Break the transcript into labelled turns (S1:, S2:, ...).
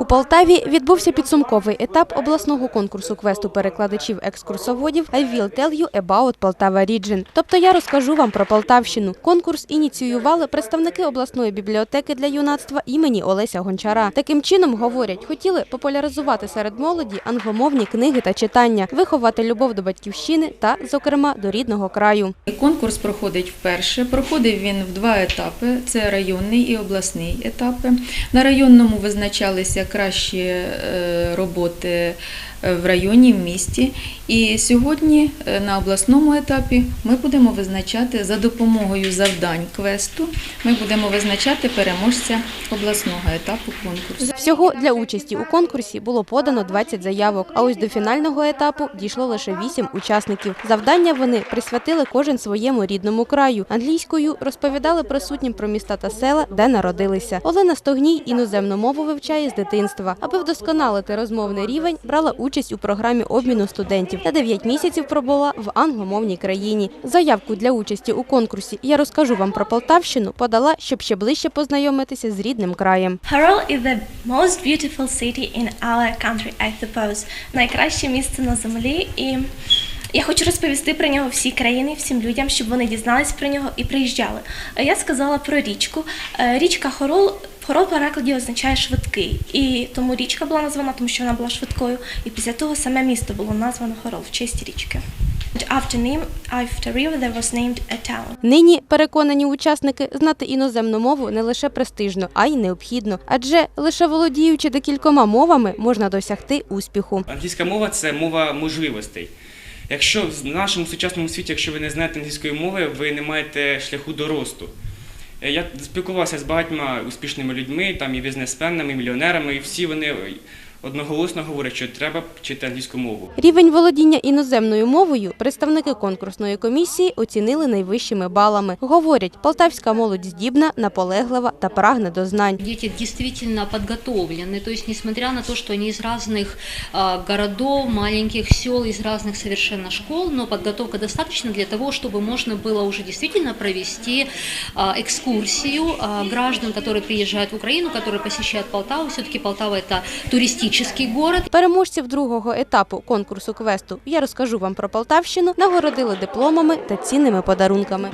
S1: У Полтаві відбувся підсумковий етап обласного конкурсу квесту перекладачів екскурсоводів I will tell you about Poltava Region. Тобто я розкажу вам про Полтавщину. Конкурс ініціювали представники обласної бібліотеки для юнацтва імені Олеся Гончара. Таким чином говорять, хотіли популяризувати серед молоді англомовні книги та читання, виховати любов до батьківщини та, зокрема, до рідного краю.
S2: Конкурс проходить вперше. Проходив він в два етапи: це районний і обласний етапи. На районному визначалися кращі е, роботи е, в районі, в місті. І сьогодні е, на обласному етапі ми будемо визначати за допомогою завдань квесту. Ми будемо визначати переможця обласного етапу конкурсу.
S1: Всього для участі у конкурсі було подано 20 заявок, а ось до фінального етапу дійшло лише 8 учасників. Завдання вони присвятили кожен своєму рідному краю. Англійською розповідали присутнім про міста та села, де народилися. Олена Стогній іноземну мову вивчає з дитинства. Аби вдосконалити розмовний рівень, брала участь у програмі обміну студентів та 9 місяців пробула в англомовній країні. Заявку для участі у конкурсі Я розкажу вам про Полтавщину подала, щоб ще ближче познайомитися з рідним краєм.
S3: Harrow is the most beautiful city. Найкраще місце на землі і я хочу розповісти про нього всій країні, всім людям, щоб вони дізнались про нього і приїжджали. Я сказала про річку. Е, Річка Хорол в Хорол перекладі означає швидкий, і тому річка була названа, тому що вона була швидкою. І після того саме місто було названо Хорол в честь річки. After name, after river there was named a town.
S1: Нині переконані учасники знати іноземну мову не лише престижно, а й необхідно. Адже лише володіючи декількома мовами можна досягти успіху.
S4: Англійська мова це мова можливостей. Якщо в нашому сучасному світі, якщо ви не знаєте англійської мови, ви не маєте шляху до росту. Е, Я спілкувався з багатьма успішними людьми, там і бізнесменами, і мільйонерами, і всі вони одноголосно говорять, що треба вчити англійську мову.
S1: Рівень володіння іноземною мовою представники конкурсної комісії оцінили найвищими балами. Говорять, полтавська молодь здібна, наполеглива та прагне до знань.
S5: Дети действительно подготовлены, то есть несмотря на то, что они из разных а, городов, маленьких сел, из разных совершенно школ, но подготовка достаточно для того, чтобы можно было уже действительно провести а, экскурсию а, граждан, которые приезжают в Украину, которые посещают Полтаву. Все-таки Полтава это туристический город,
S1: Переможців другого етапу конкурсу квесту Я розкажу вам про Полтавщину нагородили дипломами та цінними подарунками.